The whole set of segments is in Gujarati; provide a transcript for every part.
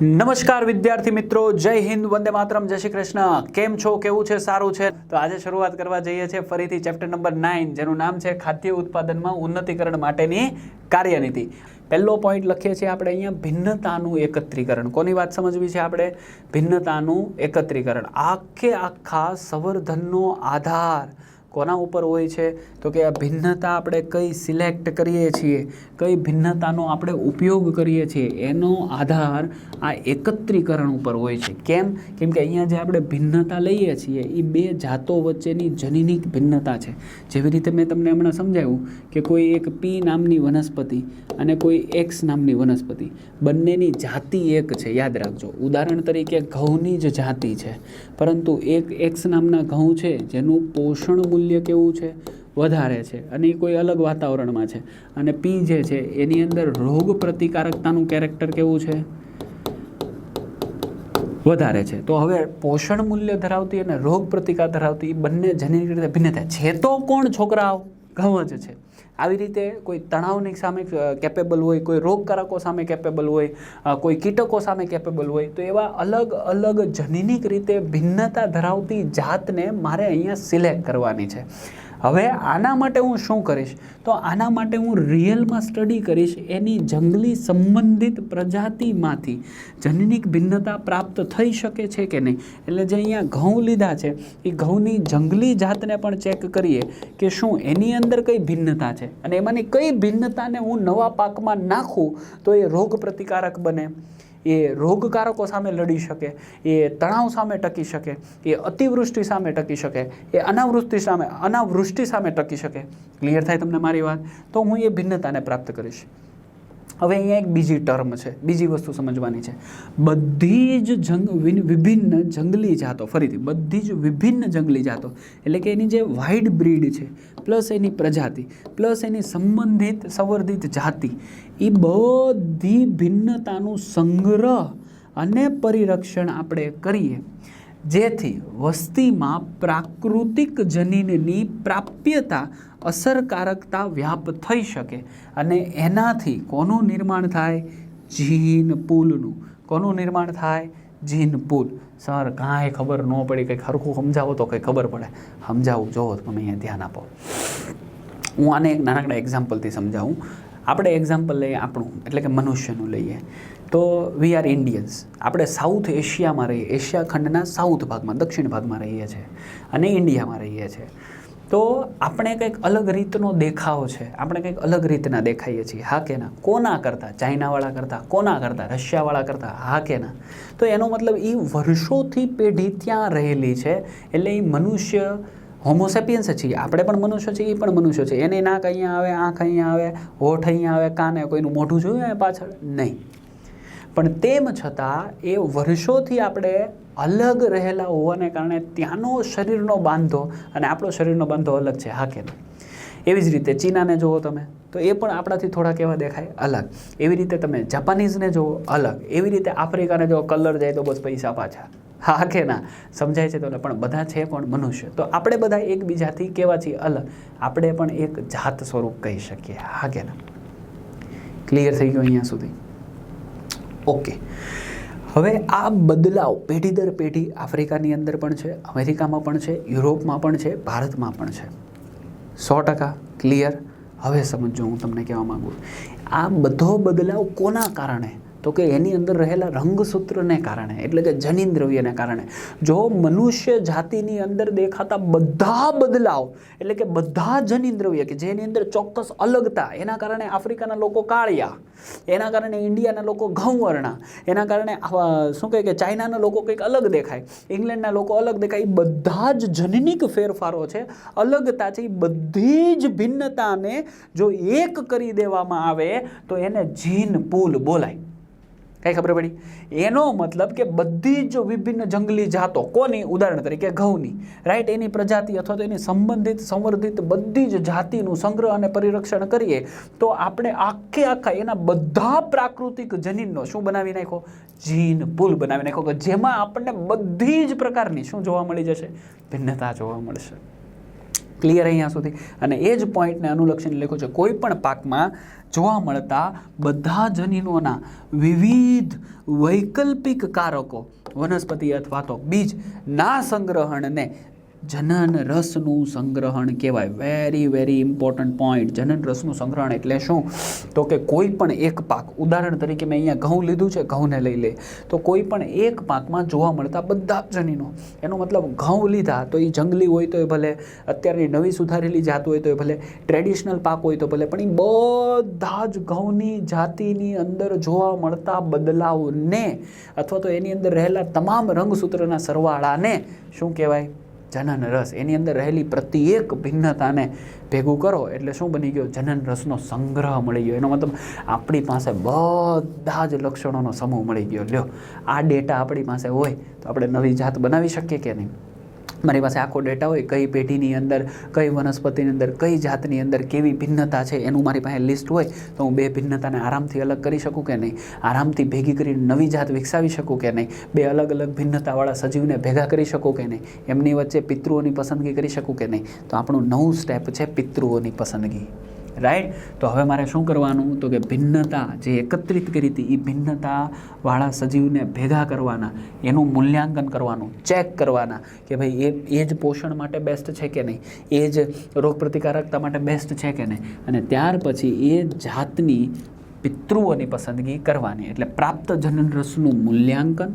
નમસ્કાર વિદ્યાર્થી મિત્રો, જય હિન્દ, વંદે માતરમ, જય શ્રી કૃષ્ણ. કેમ છો? કેવું છે? સારું છે? તો આજે શરૂઆત કરવા જઈએ છીએ ફરીથી ચેપ્ટર નંબર નાઇન, જેનું નામ છે ખાદ્ય ઉત્પાદનમાં ઉન્નતીકરણ માટેની કાર્યનીતિ. પહેલો પોઈન્ટ લખીએ છીએ આપણે અહીંયા, ભિન્નતાનું એકત્રીકરણ. કોની વાત સમજવી છે આપણે? ભિન્નતાનું એકત્રીકરણ. આખે આખા સંવર્ધનનો આધાર કોના ઉપર હોય છે? તો કે આ ભિન્નતા આપણે કઈ સિલેક્ટ કરીએ છીએ, કઈ ભિન્નતાનો આપણે ઉપયોગ કરીએ છીએ, એનો આધાર આ એકત્રીકરણ ઉપર હોય છે. કેમ? કેમ કે અહીંયા જે આપણે ભિન્નતા લઈએ છીએ એ બે જાતો વચ્ચેની જનીનિક ભિન્નતા છે. જેવી રીતે મેં તમને હમણાં સમજાવ્યું કે કોઈ એક પી નામની વનસ્પતિ અને કોઈ એક્સ નામની વનસ્પતિ, બંનેની જાતિ એક છે, યાદ રાખજો. ઉદાહરણ તરીકે ઘઉંની જ જાતિ છે. પરંતુ એક એક્સ નામના ઘઉં છે, જેનું પોષણ મૂલ્ય કેવું છે? વધારે છે. અને એ કોઈ અલગ વાતાવરણમાં છે. અને પી જે છે, એની અંદર રોગ પ્રતિકારકતાનું કેરેક્ટર કેવું છે? વધારે છે. તો હવે પોષણ મૂલ્ય ધરાવતી અને રોગ પ્રતિકાર ધરાવતી બંને જનીનિક રીતે ભિન્નતા છે તો કોણ છોકરાઓ? ઘઉં જ છે. આવી રીતે કોઈ તણાવની સામે કેપેબલ હોય, કોઈ રોગકારકો સામે કેપેબલ હોય કોઈ કીટકો સામે કેપેબલ હોય, તો એવા અલગ અલગ જનીનિક રીતે ભિન્નતા ધરાવતી જાતને મારે અહીંયા સિલેક્ટ કરવાની છે. હવે આના માટે હું શું કરીશ? તો આના માટે હું રિયલમાં સ્ટડી કરીશ એની જંગલી સંબંધિત પ્રજાતિમાંથી. જનનિક ભિન્નતા પ્રાપ્ત થઈ શકે છે કે નહીં? એટલે જે અહીંયા ઘઉં લીધા છે, એ ઘઉંની જંગલી જાતને પણ ચેક કરીએ કે શું એની અંદર કઈ ભિન્નતા છે? અને એમાંની કઈ ભિન્નતાને હું નવા પાકમાં નાખું તો એ રોગ પ્રતિકારક બને? એ રોગકારકો સામે લડી શકે, એ તણાવ સામે ટકી શકે, એ અતિવૃષ્ટિ સામે ટકી શકે, એ અનાવૃષ્ટિ સામે અનાવૃષ્ટિ સામે ટકી શકે. ક્લિયર થાય તમને મારી વાત? તો હું એ ભિન્નતાને પ્રાપ્ત કરીશ. હવે અહીંયા એક બીજી ટર્મ છે, બીજી વસ્તુ સમજવાની છે. બધી જ જંગ વિભિન્ન જંગલી જાતો, ફરીથી, બધી જ વિભિન્ન જંગલી જાતો, એટલે કે એની જે વાઇડ બ્રીડ છે પ્લસ એની પ્રજાતિ પ્લસ એની સંબંધિત, સંવર્ધિત જાતિ એ બધી ભિન્નતાનું સંગ્રહ અને પરિરક્ષણ આપણે કરીએ. જેથી વસ્તીમાં પ્રાકૃતિક જનીનની પ્રાપ્યતા અસરકારકતા વ્યાપ થઈ શકે અને એનાથી કોનું નિર્માણ થાય? જીન પુલનું. કોનું નિર્માણ થાય? જીન પુલ. સર, કાંઈ ખબર ન પડી, કંઈક હરખું સમજાવો તો કંઈ ખબર પડે. સમજાવું. જોવો તમે અહીંયા ધ્યાન આપો. હું આને એક નાનકડા એક્ઝામ્પલથી સમજાવું. આપણે એક્ઝામ્પલ લઈએ આપણું. એટલે કે મનુષ્યનું લઈએ. તો વી આર ઇન્ડિયન્સ આપણે સાઉથ એશિયામાં રહીએ. એશિયા ખંડના સાઉથ ભાગમાં, દક્ષિણ ભાગમાં રહીએ છીએ અને ઇન્ડિયામાં રહીએ છીએ. તો આપણે કંઈક અલગ રીતનો દેખાવ છે. આપણે કંઈક અલગ રીતના દેખાઈએ છીએ. હા કે ના? કોના કરતાં? ચાઇનાવાળા કરતાં? કોના કરતાં? રશિયાવાળા કરતાં? હા કે ના? તો એનો મતલબ એ વર્ષોથી પેઢી ત્યાં રહેલી છે. એટલે એ મનુષ્ય હોમોસેપિયન્સ છીએ આપણે પણ મનુષ્ય છીએ એ પણ મનુષ્ય છે. એને નાક અહીંયા આવે, આંખ અહીંયા આવે, હોઠ અહીંયા આવે, કાને? કોઈનું મોઢું જોયું એ પાછળ? નહીં. પણ તેમ છતાં એ વર્ષોથી આપણે અલગ રહેલા હોવાને કારણે ત્યાંનો શરીરનો બાંધો અને આપણો શરીરનો બાંધો અલગ છે, હા કે એવી જ રીતે ચીનાને જુઓ તમે, તો એ પણ આપણાથી થોડા કેવા દેખાય? અલગ. એવી રીતે તમે જાપાનીઝને જુઓ અલગ. એવી રીતે આફ્રિકાને જો કલર જાય તો બસ પૈસા પાછા. હા કે ના? સમજાય છે તો પણ બધા છે પણ મનુષ્ય. તો આપણે બધા એકબીજાથી કેવા છીએ? અલગ. આપણે પણ એક જાત સ્વરૂપ કહી શકીએ. હા કે ના? ક્લિયર થઈ ગયું અહીંયા સુધી? ઓકે. હવે આ બદલાવ પેઢી દર પેઢી આફ્રિકાની અંદર પણ છે, અમેરિકામાં પણ છે, યુરોપમાં પણ છે, ભારતમાં પણ છે. સો ટકા ક્લિયર. હવે સમજો, હું તમને કહેવા માગું આ બધો બદલાવ કોના કારણે તો કે એની અંદર રહેલા રંગસૂત્રને કારણે, એટલે કે જનીન દ્રવ્યને કારણે. જો મનુષ્ય જાતિની અંદર દેખાતા બધા બદલાવ, એટલે કે બધા જનીન દ્રવ્ય કે જેની અંદર ચોક્કસ અલગતા, એના કારણે આફ્રિકાના લોકો કાળિયા, એના કારણે ઇન્ડિયાના લોકો ઘઉંવર્ણા, એના કારણે શું કહે કે ચાઇનાના લોકો કંઈક અલગ દેખાય, ઇંગ્લેન્ડના લોકો અલગ દેખાય એ બધા જ જનનિક ફેરફારો છે. અલગતા છે એ બધી જ ભિન્નતાને જો એક કરી દેવામાં આવે, તો એને જીન પુલ બોલાય. કઈ ખબર પડી? એનો મતલબ કે બધી જ વિભિન્ન જંગલી જાતો, કોની? ઉદાહરણ તરીકે ઘઉંની. રાઈટ એની પ્રજાતિ અથવા તો એની સંબંધિત, સંવર્ધિત બધી જ જાતિનું સંગ્રહ અને પરિરક્ષણ કરીએ, તો આપણે આખે આખા એના બધા પ્રાકૃતિક જનીનનો શું બનાવી નાખો જીન પુલ બનાવી નાખો કે જેમાં આપણને બધી જ પ્રકારની શું જોવા મળી જશે? ભિન્નતા જોવા મળશે. ક્લિયર અહીંયા સુધી. અને એ જ પોઈન્ટને અનુલક્ષીને લખ્યું છે, કોઈ પણ પાકમાં જોવા મળતા બધા જનીનોના વિવિધ વૈકલ્પિક કારકો, વનસ્પતિ અથવા તો બીજ ના સંગ્રહણને જનન રસનું સંગ્રહણ કહેવાય. વેરી વેરી ઇમ્પોર્ટન્ટ પોઈન્ટ જનન રસનું સંગ્રહણ એટલે શું? તો કે કોઈ પણ એક પાક, ઉદાહરણ તરીકે મેં અહીંયા ઘઉં લીધું છે, ઘઉંને લઈ લે. તો કોઈ પણ એક પાકમાં જોવા મળતા બધા જ જનીનો, એનો મતલબ ઘઉં લીધા તો એ જંગલી હોય તો એ ભલે, અત્યારની નવી સુધારેલી જાત હોય તો એ ભલે ટ્રેડિશનલ પાક હોય તો ભલે, પણ એ બધા જ ઘઉંની જાતિની અંદર જોવા મળતા બદલાવને, અથવા તો એની અંદર રહેલા તમામ રંગસૂત્રના સરવાળાને શું કહેવાય? જનન રસ. એની અંદર રહેલી પ્રત્યેક ભિન્નતાને ભેગું કરો એટલે શું બની ગયો? જનન રસનો સંગ્રહ મળી ગયો. એનો મતલબ આપણી પાસે બધા જ લક્ષણોનો સમૂહ મળી ગયો. લ્યો, આ ડેટા આપણી પાસે હોય તો આપણે નવી જાત બનાવી શકીએ કે નહીં? મારી પાસે આખો ડેટા હોય, કઈ પેઢીની અંદર, કઈ વનસ્પતિની અંદર, કઈ જાતની અંદર કેવી ભિન્નતા છે એનું મારી પાસે લિસ્ટ હોય, તો હું બે ભિન્નતાને આરામથી અલગ કરી શકું કે નહીં? આરામથી ભેગી કરીને નવી જાત વિકસાવી શકું કે નહીં? બે અલગ અલગ ભિન્નતાવાળા સજીવને ભેગા કરી શકું કે નહીં? એમની વચ્ચે પિતૃઓની પસંદગી કરી શકું કે નહીં? તો આપણું નવું સ્ટેપ છે પિતૃઓની પસંદગી. રાઈટ તો હવે મારે શું કરવાનું? તો કે ભિન્નતા જે એકત્રિત કરી હતી એ ભિન્નતાવાળા સજીવને ભેગા કરવાના, એનું મૂલ્યાંકન કરવાનું ચેક કરવાના કે ભાઈ એ એ જ પોષણ માટે બેસ્ટ છે કે નહીં? એ જ રોગપ્રતિકારકતા માટે બેસ્ટ છે કે નહીં? અને ત્યાર પછી એ જાતની પિતૃઓની પસંદગી કરવાની એટલે પ્રાપ્ત જનન રસનું મૂલ્યાંકન,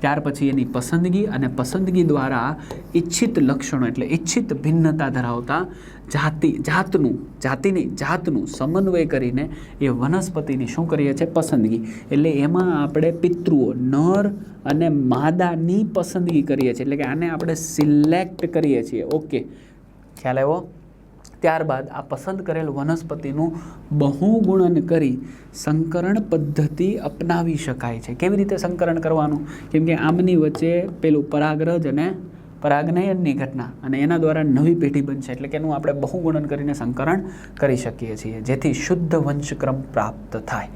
ત્યાર પછી એની પસંદગી અને પસંદગી દ્વારા ઈચ્છિત લક્ષણો એટલે ઈચ્છિત ભિન્નતા ધરાવતા જાતિ, જાતનું, જાતિની જાતનું સમન્વય કરીને એ વનસ્પતિની શું કરીએ છીએ? પસંદગી. એટલે એમાં આપણે પિતૃઓ નર અને માદાની પસંદગી કરીએ છીએ. એટલે કે આને આપણે સિલેક્ટ કરીએ છીએ. ઓકે. ખ્યાલ આવ્યો? ત્યારબાદ આ પસંદ કરેલ વનસ્પતિનું બહુગુણન કરી સંકરણ પદ્ધતિ અપનાવી શકાય છે. કેવી રીતે સંકરણ કરવાનું? કેમ કે આમની વચ્ચે પેલું પરાગરજ અને પરાગનયનની ઘટના અને એના દ્વારા નવી પેઢી બનશે, એટલે કે એનું આપણે બહુગુણન કરીને સંકરણ કરી શકીએ છીએ, જેથી શુદ્ધ વંશક્રમ પ્રાપ્ત થાય.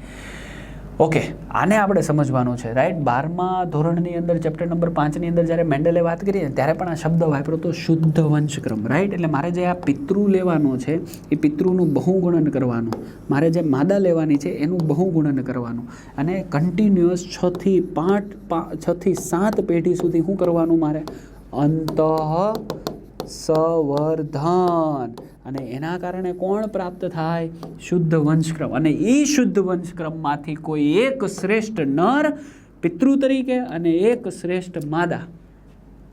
ઓકે આને આપણે સમજવાનું છે રાઈટ બારમા ધોરણની અંદર ચેપ્ટર નંબર પાંચની અંદર જ્યારે મેન્ડલે વાત કરી ને, ત્યારે પણ આ શબ્દ વાપર્યો તો શુદ્ધ વંશક્રમ રાઈટ એટલે મારે જે આ પિતૃ લેવાનો છે, એ પિતૃનું બહુગુણન કરવાનું. મારે જે માદા લેવાની છે, એનું બહુગુણન કરવાનું. અને કન્ટિન્યુઅસ છથી પાંચ છથી સાત પેઢી સુધી શું કરવાનું મારે? અંતઃ સંવર્ધન. અને એના કારણે કોણ પ્રાપ્ત થાય? શુદ્ધ વંશક્રમ. અને એ શુદ્ધ વંશક્રમમાંથી કોઈ એક શ્રેષ્ઠ નર પિતૃ તરીકે અને એક શ્રેષ્ઠ માદા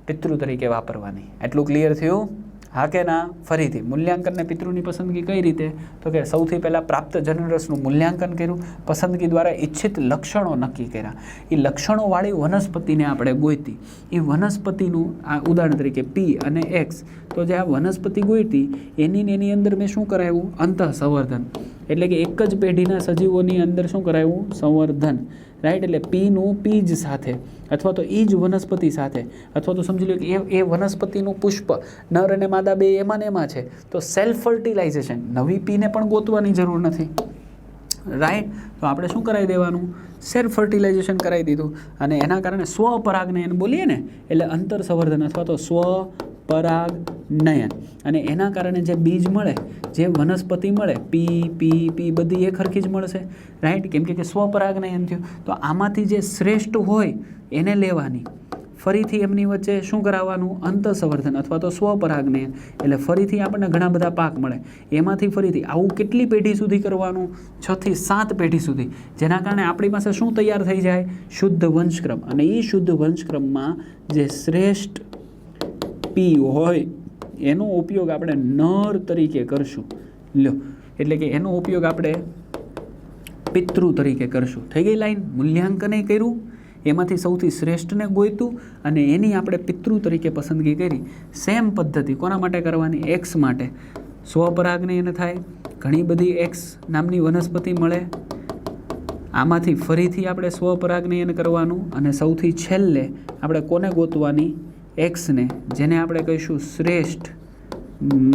પિતૃ તરીકે વાપરવાની. એટલું ક્લિયર થયું? હા કે ના ફરીથી મૂલ્યાંકનને પિતૃની પસંદગી કઈ રીતે? તો કે સૌથી પહેલાં પ્રાપ્ત જનરસનું મૂલ્યાંકન કર્યું, પસંદગી દ્વારા ઈચ્છિત લક્ષણો નક્કી કર્યા. એ લક્ષણોવાળી વનસ્પતિને આપણે ગોઈતી. એ વનસ્પતિનું આ ઉદાહરણ તરીકે પી અને એક્સ તો જે આ વનસ્પતિ ગોઈતી, એની એની અંદર મેં શું કરાવ્યું અંતઃ સંવર્ધન એટલે કે એક જ પેઢીના સજીવોની અંદર શું કરાવ્યું સંવર્ધન. રાઈટ? એટલે પીનું પીજ સાથે. અથવા તો એ જ વનસ્પતિ સાથે. અથવા તો સમજી લો કે એ એ વનસ્પતિનું પુષ્પ, નર અને માદા બે એમાં ને એમાં છે. તો સેલ્ફ ફર્ટિલાઇઝેશન નવી પીને પણ ગોતવાની જરૂર નથી. રાઈટ તો આપણે શું કરાવી દેવાનું? સેલ્ફ ફર્ટિલાઇઝેશન કરાવી દીધું. અને એના કારણે સ્વપરાગને એને બોલીએ ને, એટલે અંતર સંવર્ધન અથવા તો સ્વ પરાગ નયન. અને એના કારણે જે બીજ મળે, જે વનસ્પતિ મળે, પી પી પી બધી એ ખરખી જ મળશે. રાઈટ કેમ કે સ્વપરાગ નયન થયું. તો આમાંથી જે શ્રેષ્ઠ હોય, એને લેવાની. ફરીથી એમની વચ્ચે શું કરાવવાનું? અંતસંવર્ધન અથવા તો સ્વપરાગનયન એટલે ફરીથી આપણને ઘણા બધા પાક મળે. એમાંથી ફરીથી આવું કેટલી પેઢી સુધી કરવાનું? છથી સાત પેઢી સુધી. જેના કારણે આપણી પાસે શું તૈયાર થઈ જાય? શુદ્ધ વંશક્રમ. અને એ શુદ્ધ વંશક્રમમાં જે શ્રેષ્ઠ પી હોય, એનો ઉપયોગ આપણે નર તરીકે કરશું. લ્યો, એટલે કે એનો ઉપયોગ આપણે પિતૃ તરીકે કરશું. થઈ ગઈ લાઈન? મૂલ્યાંકને કર્યું. એમાંથી સૌથી શ્રેષ્ઠને ગોઈતું અને એની આપણે પિતૃ તરીકે પસંદગી કરી. સેમ પદ્ધતિ. કોના માટે કરવાની? એક્સ માટે. સ્વપરાગને એને થાય. ઘણી બધી એક્સ નામની વનસ્પતિ મળે. આમાંથી ફરીથી આપણે સ્વપરાગને એને કરવાનું. અને સૌથી છેલ્લે આપણે કોને ગોતવાની? એક્સને જેને આપણે કહીશું શ્રેષ્ઠ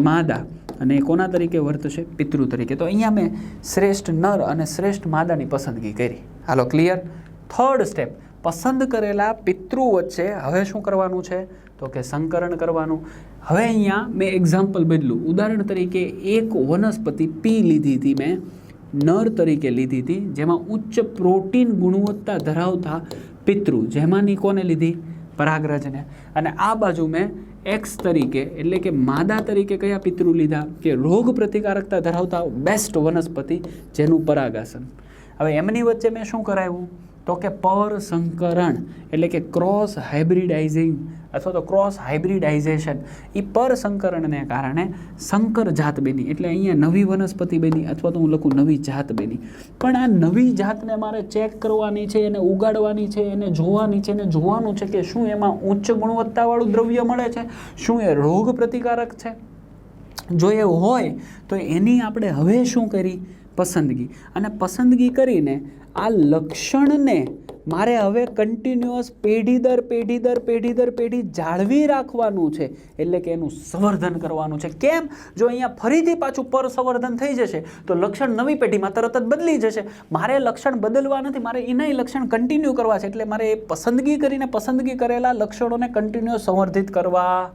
માદા, અને એ કોના તરીકે વર્તશે? પિતૃ તરીકે. તો અહીંયા મેં શ્રેષ્ઠ નર અને શ્રેષ્ઠ માદાની પસંદગી કરી. હાલો ક્લિયર થર્ડ સ્ટેપ પસંદ કરેલા પિતૃ વચ્ચે હવે શું કરવાનું છે? તો કે સંકરણ કરવાનું. હવે અહીંયા મેં એક્ઝામ્પલ બદલું. ઉદાહરણ તરીકે એક વનસ્પતિ પી લીધી હતી મેં, નર તરીકે લીધી હતી, જેમાં ઉચ્ચ પ્રોટીન ગુણવત્તા ધરાવતા પિતૃ. જેમાંની કોને લીધી? પરાગરજને. અને આ બાજુ મેં એક્સ તરીકે, એટલે કે માદા તરીકે કયા પિતૃ લીધા? કે રોગ પ્રતિકારકતા ધરાવતા બેસ્ટ વનસ્પતિ જેનું પરાગાસન. હવે એમની વચ્ચે મેં શું કરાવ્યું તો કે પર સંકરણ એટલે કે ક્રોસ હાઇબ્રિડાઇઝિંગ અથવા તો ક્રોસ હાઇબ્રિડાઇઝેશન એ પર સંકરણને કારણે સંકર જાત બની. એટલે અહીંયા નવી વનસ્પતિ બની અથવા તો હું લખું નવી જાત બની. પણ આ નવી જાતને મારે ચેક કરવાની છે, એને ઉગાડવાની છે, એને જોવાની છે, એને જોવાનું છે કે શું એમાં ઉચ્ચ ગુણવત્તાવાળું દ્રવ્ય મળે છે? શું એ રોગ પ્રતિકારક છે? જો એ હોય, તો એની આપણે હવે શું કરી? પસંદગી. અને પસંદગી કરીને આ લક્ષણને મારે હવે કન્ટિન્યુઅસ પેઢી દર પેઢી દર પેઢી દર, પેઢી જાળવી રાખવાનું છે. એટલે કે એનું સંવર્ધન કરવાનું છે. કેમ? જો અહીંયા ફરીથી પાછું પર સંવર્ધન થઈ જશે, તો લક્ષણ નવી પેઢીમાં તરત જ બદલી જશે. મારે લક્ષણ બદલવા નથી, મારે એનાય લક્ષણ કન્ટિન્યુ કરવા છે. એટલે મારે એ પસંદગી કરીને પસંદગી કરેલા લક્ષણોને કન્ટિન્યુ સંવર્ધિત કરવા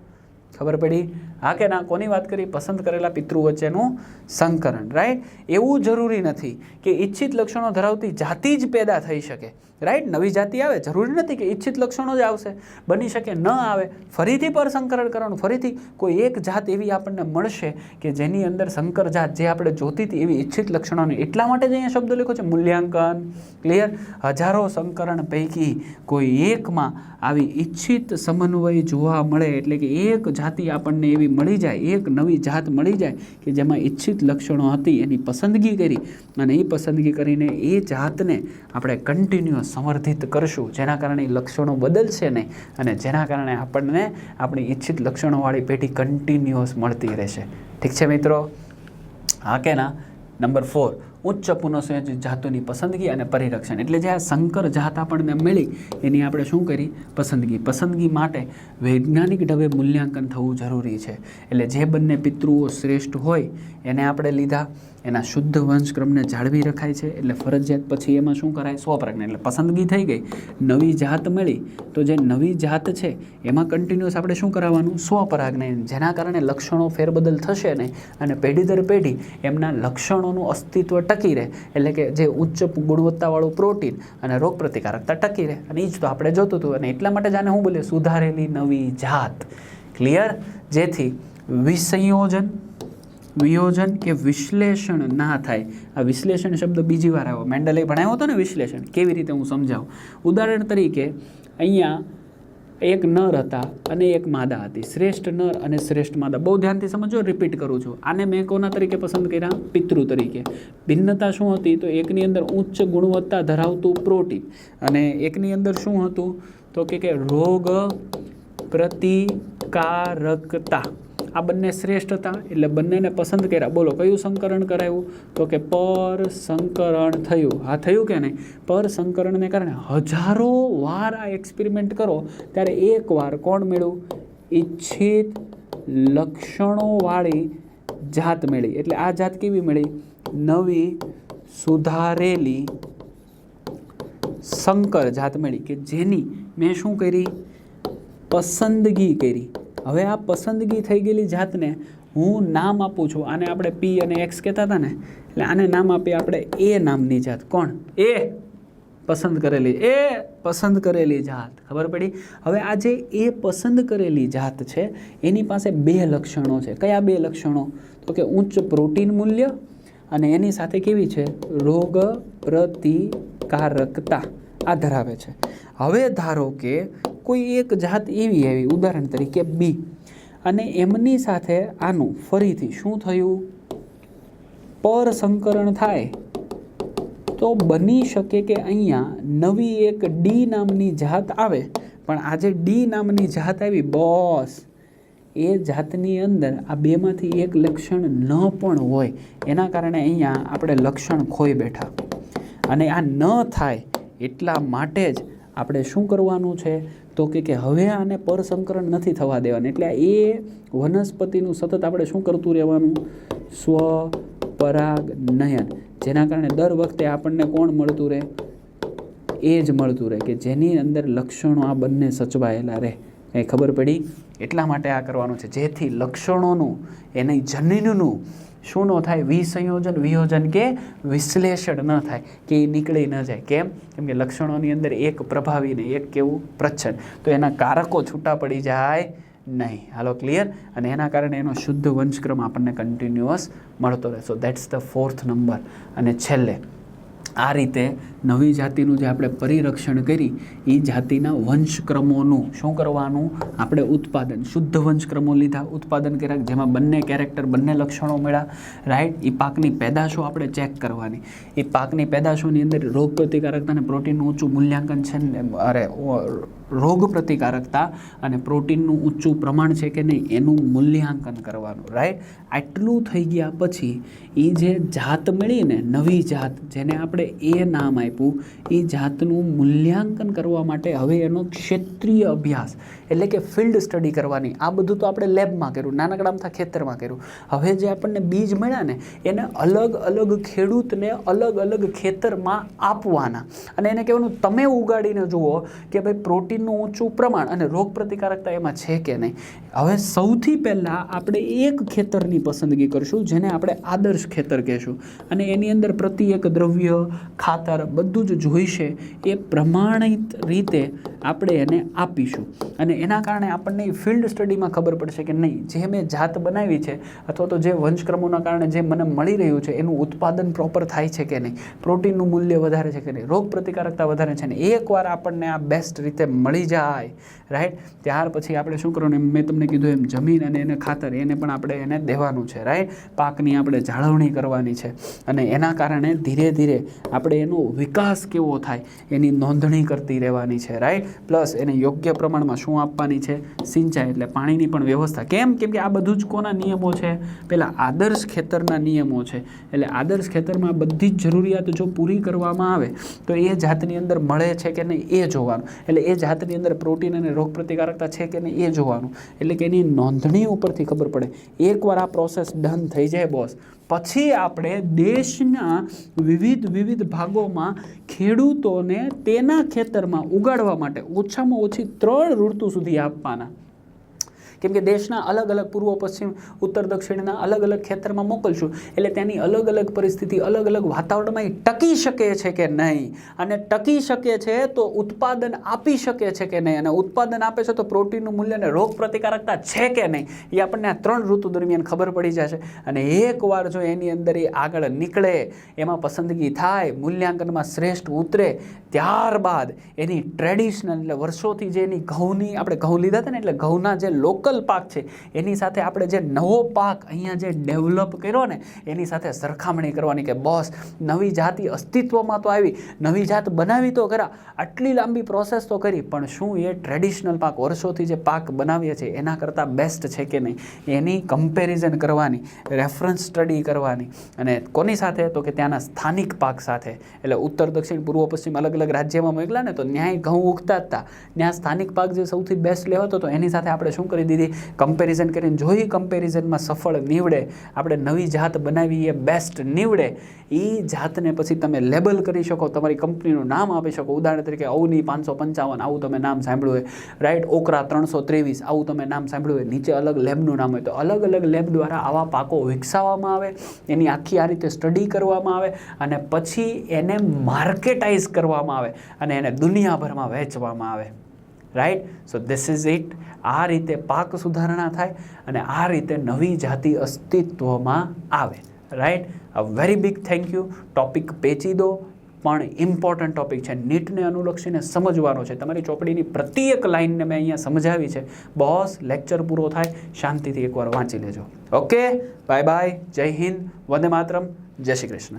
ખબર પડી? હા કે ના? કોની વાત કરી? પસંદ કરેલા પિતૃ વચ્ચેનું સંકરણ રાઈટ એવું જરૂરી નથી કે ઈચ્છિત લક્ષણો ધરાવતી જાતિ જ પેદા થઈ શકે રાઈટ નવી જાતિ આવે, જરૂરી નથી કે ઈચ્છિત લક્ષણો જ આવશે. બની શકે, ન આવે, ફરીથી પર સંકરણ કરવાનું, ફરીથી કોઈ એક જાત એવી આપણને મળશે કે જેની અંદર સંકર જાત જે આપણે જોતી હતી એવી ઈચ્છિત લક્ષણોને એટલા માટે જ અહીંયા શબ્દ લખ્યો છે. મૂલ્યાંકન ક્લિયર હજારો સંકરણ પૈકી કોઈ એકમાં આવી ઈચ્છિત સમન્વય જોવા મળે એટલે કે એક જાતિ આપણને એવી મળી જાય, એક નવી જાત મળી જાય કે જેમાં ઈચ્છિત લક્ષણો હતી, એની પસંદગી કરી અને એ પસંદગી કરીને એ જાતને આપણે કન્ટિન્યુઅસ સંવર્ધિત કરશું. જેના કારણે એ લક્ષણો બદલશે નહીં અને જેના કારણે આપણને આપણી ઈચ્છિત લક્ષણોવાળી પેઢી કન્ટિન્યુઅસ મળતી રહેશે. ઠીક છે મિત્રો? હા કે ના? નંબર ફોર ઉચ્ચ પુનઃસંયોજિત જાતોની પસંદગી અને પરિરક્ષણ. એટલે જે આ સંકર જાત આપણને મળી, એની આપણે શું કરી? પસંદગી. પસંદગી માટે વૈજ્ઞાનિક ઢબે મૂલ્યાંકન થવું જરૂરી છે. એટલે જે બંને પિતૃઓ શ્રેષ્ઠ હોય, એને આપણે લીધા. એના શુદ્ધ વંશક્રમને જાળવી રખાય છે. એટલે ફરજિયાત પછી એમાં શું કરાય? સ્વપ્રજ્ઞ એટલે પસંદગી થઈ ગઈ. નવી જાત મળી. તો જે નવી જાત છે, એમાં કન્ટિન્યુઅસ આપણે શું કરાવવાનું? સ્વપરાજ્ઞ જેના કારણે લક્ષણો ફેરબદલ થશે નહીં. અને પેઢી દર પેઢી એમના લક્ષણોનું અસ્તિત્વ ટકી રહે. એટલે કે જે ઉચ્ચ ગુણવત્તાવાળું પ્રોટીન અને રોગ પ્રતિકારકતા ટકી રહે. અને એ જ તો આપણે જોતું હતું. અને એટલા માટે જાણે હું બોલીએ સુધારેલી નવી જાત. ક્લિયર જેથી વિસંયોજન વિયોજન કે વિશ્લેષણ ના થાય. આ વિશ્લેષણ શબ્દ બીજી વાર આવ્યો મેન્ડલે ભણાવ્યો હતો ને વિશ્લેષણ? કેવી રીતે હું સમજાવું? ઉદાહરણ તરીકે, અહીંયા એક નર હતા અને એક માદા હતી. શ્રેષ્ઠ નર અને શ્રેષ્ઠ માદા. બહુ ધ્યાનથી સમજો રિપીટ કરું છું. આને મેં કોના તરીકે પસંદ કર્યા? પિતૃ તરીકે. ભિન્નતા શું હતી? તો એકની અંદર ઉચ્ચ ગુણવત્તા ધરાવતું પ્રોટીન. અને એકની અંદર શું હતું? તો કે રોગ પ્રતિકારકતા. આ બંને શ્રેષ્ઠ હતા, એટલે બંનેને પસંદ કર્યા. બોલો, કયું સંકરણ કરાયું? તો કે પર સંકરણ થયું. હા, થયું કે નહીં? પર સંકરણને કારણે હજારો વાર આ એક્સપેરિમેન્ટ કરો, ત્યારે એક વાર કોણ મેળવું ઈચ્છિત લક્ષણોવાળી જાત મળી એટલે આ જાત કેવી મળી નવી સુધારેલી સંકર જાત મળી કે જેની મેં શું કરી? પસંદગી કરી. હવે આ પસંદગી થઈ ગયેલી જાતને હું નામ આપું છું. આને આપણે પી અને એક્સ કહેતા હતા ને, એટલે આને નામ આપીએ આપણે એ નામની જાત. કોણ? એ પસંદ કરેલી. એ પસંદ કરેલી જાત. ખબર પડી? હવે આ જે એ પસંદ કરેલી જાત છે, એની પાસે બે લક્ષણો છે. કયા બે લક્ષણો? તો કે ઉચ્ચ પ્રોટીન મૂલ્ય અને એની સાથે કેવી છે? રોગ પ્રતિકારકતા આ ધરાવે છે. હવે ધારો કે કોઈ એક જાત એવી આવી, ઉદાહરણ તરીકે બી અને એમની સાથે આનું ફરીથી શું થયું? પર સંકરણ થાય. તો બની શકે કે અહીંયા નવી એક ડી નામની જાત આવે. પણ આજે ડી નામની જાત આવી, બોસ. એ જાતની અંદર આ બેમાંથી એક લક્ષણ ન પણ હોય. એના કારણે અહીંયા આપણે લક્ષણ ખોઈ બેઠા. અને આ ન થાય એટલા માટે જ આપણે શું કરવાનું છે? તો કે કે હવે આને પરસંકરણ નથી થવા દેવાનું. એટલે એ વનસ્પતિનું સતત આપણે શું કરતું રહેવાનું? સ્વ પરાગ નયન. જેના કારણે દર વખતે આપણને કોણ મળતું રહે? એ જ મળતું રહે કે જેની અંદર લક્ષણો આ બંને સચવાયેલા રહે. એ ખબર પડી? એટલા માટે આ કરવાનું છે. જેથી લક્ષણોનું, એની જનીનનું શું ન થાય? વિસંયોજન, વિયોજન કે વિશ્લેષણ ન થાય, કે એ નીકળી ન જાય. કેમ? કેમ કે લક્ષણોની અંદર એક પ્રભાવીને એક કેવું? પ્રચ્છન તો એના કારકો છૂટા પડી જાય નહીં. હાલો ક્લિયર અને એના કારણે એનો શુદ્ધ વંશક્રમ આપણને કન્ટિન્યુઅસ મળતો રહે so that's the fourth number અને છેલ્લે આ રીતે નવી જાતિનું જે આપણે પરિરક્ષણ કરી, એ જાતિના વંશક્રમોનું શું કરવાનું? આપણે ઉત્પાદન, શુદ્ધ વંશક્રમો લીધા, ઉત્પાદન કર્યા, જેમાં બંને કેરેક્ટર બંને લક્ષણો મળ્યા રાઈટ એ પાકની પેદાશો આપણે ચેક કરવાની. એ પાકની પેદાશોની અંદર રોગ પ્રતિકારકતા અને પ્રોટીનનું ઊંચું મૂલ્યાંકન છે ને, અરે રોગ પ્રતિકારકતા અને પ્રોટીનનું ઊંચું પ્રમાણ છે કે નહીં, એનું મૂલ્યાંકન કરવાનું રાઈટ આટલું થઈ ગયા પછી એ જે જાત મળીને, નવી જાત, જેને આપણે એ નામ આપ્યું, એ જાતનું મૂલ્યાંકન કરવા માટે હવે એનો ક્ષેત્રીય અભ્યાસ, એટલે કે ફિલ્ડ સ્ટડી કરવાની, આ બધું તો આપણે લેબમાં કર્યું નાનકડા ખેતરમાં કર્યું. હવે જે આપણને બીજ મળ્યા ને, એને અલગ અલગ ખેડૂતને અલગ અલગ ખેતરમાં આપવાના. અને એને કહેવાનું, તમે ઉગાડીને જુઓ કે ભાઈ પ્રોટીનનું ઊંચું પ્રમાણ અને રોગ પ્રતિકારકતા એમાં છે કે નહીં હવે સૌથી પહેલાં આપણે એક ખેતરની પસંદગી કરશું, જેને આપણે આદર્શ ખેતર કહેશું. અને એની અંદર પ્રતિ એક દ્રવ્ય, ખાતર બધું જ જોઈશે. એ પ્રમાણિત રીતે આપણે એને આપીશું. અને એના કારણે આપણને ફિલ્ડ સ્ટડીમાં ખબર પડશે કે નહીં, જે મેં જાત બનાવી છે, અથવા તો જે વંશક્રમોના કારણે જે મને મળી રહ્યું છે, એનું ઉત્પાદન પ્રોપર થાય છે કે નહીં, પ્રોટીનનું મૂલ્ય વધારે છે કે નહીં, રોગ પ્રતિકારકતા વધારે છે ને એકવાર આપણને આ બેસ્ટ રીતે મળી જાય રાઈટ ત્યાર પછી આપણે શું કરવાનું? મેં તમને કીધું એમ જમીન અને એને ખાતર, એને પણ આપણે એને દેવાનું છે રાઈટ પાકની આપણે જાળવણી કરવાની છે. અને એના કારણે ધીરે ધીરે આપણે એનો વિકાસ કેવો થાય એની નોંધણી કરતી રહેવાની છે રાઈટ પ્લસ એને યોગ્ય પ્રમાણમાં શું આપવાની છે? સિંચાઈ એટલે પાણીની પણ વ્યવસ્થા. કેમ? કેમ કે આ બધું જ કોના નિયમો છે? પહેલાં આદર્શ ખેતરના નિયમો છે. એટલે આદર્શ ખેતરમાં બધી જ જરૂરિયાત જો પૂરી કરવામાં આવે, તો એ જાતની અંદર મળે છે કે નહીં એ જોવાનું. એટલે એ જાતની અંદર પ્રોટીન અને રોગ પ્રતિકારકતા છે કે નહીં એ જોવાનું. એટલે કે એની નોંધણી ઉપરથી ખબર પડે. એકવાર આ પ્રોસેસ ડન થઈ જાય બોસ પછી આપણે દેશના વિવિધ વિવિધ ભાગોમાં ખેડૂતોને તેના ખેતરમાં ઉગાડવા માટે ઓછામાં ઓછી ત્રણ ઋતુ સુધી આપવાના. કેમ કે દેશના અલગ અલગ પૂર્વ, પશ્ચિમ, ઉત્તર, દક્ષિણના અલગ અલગ ખેતરમાં મોકલશું. એટલે ત્યાંની અલગ અલગ પરિસ્થિતિ, અલગ અલગ વાતાવરણમાં એ ટકી શકે છે કે નહીં? અને ટકી શકે છે તો ઉત્પાદન આપી શકે છે કે નહીં? અને ઉત્પાદન આપે છે તો પ્રોટીનનું મૂલ્ય અને રોગ પ્રતિકારકતા છે કે નહીં? એ આપણને આ ત્રણ ઋતુ દરમિયાન ખબર પડી જશે. અને એકવાર જો એની અંદર એ આગળ નીકળે, એમાં પસંદગી થાય, મૂલ્યાંકનમાં શ્રેષ્ઠ ઉતરે, ત્યારબાદ એની ટ્રેડિશનલ, એટલે વર્ષોથી જે એની ઘઉંની આપણે ઘઉં લીધા હતા ને, એટલે ઘઉંના જે લોકલ પાક છે. એની સાથે આપણે જે નવો પાક અહીંયા જે ડેવલપ કર્યો ને, એની સાથે સરખામણી કરવાની કે બોસ નવી જાતિ અસ્તિત્વમાં તો આવી, નવી જાત બનાવી તો ખરા, આટલી લાંબી પ્રોસેસ તો કરી, પણ શું એ ટ્રેડિશનલ પાક, વર્ષોથી જે પાક બનાવીએ છીએ, એના કરતાં બેસ્ટ છે કે નહીં? એની કમ્પેરિઝન કરવાની રેફરન્સ સ્ટડી કરવાની. અને કોની સાથે? તો કે ત્યાંના સ્થાનિક પાક સાથે. એટલે ઉત્તર, દક્ષિણ, પૂર્વ, પશ્ચિમ અલગ અલગ રાજ્યમાં મોકલા ને, તો ન્યાય ઘઉં ઉગતા હતા ત્યાં સ્થાનિક પાક જે સૌથી બેસ્ટ લેવાતો હતો, એની સાથે આપણે શું કરી દીધી? કમ્પેરિઝન કરીને જોઈ કમ્પેરિઝનમાં સફળ નીવડે, આપણે નવી જાત બનાવી એ બેસ્ટ નીવડે એ જાતને પછી તમે લેબલ કરી શકો, તમારી કંપનીનું નામ આપી શકો. ઉદાહરણ તરીકે અવની પાંચસો પંચાવન, આવું તમે નામ સાંભળ્યું હોય. રાઈટ ઓકરા ત્રણસો ત્રેવીસ, આવું તમે નામ સાંભળ્યું હોય. નીચે અલગ લેબનું નામ હોય. તો અલગ અલગ લેબ દ્વારા આવા પાકો વિકસાવવામાં આવે, એની આખી આ રીતે સ્ટડી કરવામાં આવે અને પછી એને માર્કેટાઇઝ કરવામાં આવે અને એને દુનિયાભરમાં વેચવામાં આવે. Right so this is it આ રીતે પાક સુધારણા થાય અને આ રીતે નવી જાતિ અસ્તિત્વમાં આવે. Right a very big thank you topic પેચીદો પણ ઇમ્પોર્ટન્ટ ટોપિક છે. નીટને અનુલક્ષીને સમજવાનો છે. તમારી ચોપડીની પ્રતિ એક લાઈનને મેં અહીંયા સમજાવી છે. બોસ લેક્ચર પૂરો થાય. શાંતિથી એકવાર વાંચી લેજો. ઓકે બાય બાય જય હિન્દ. વંદે માતરમ. જય શ્રી કૃષ્ણ.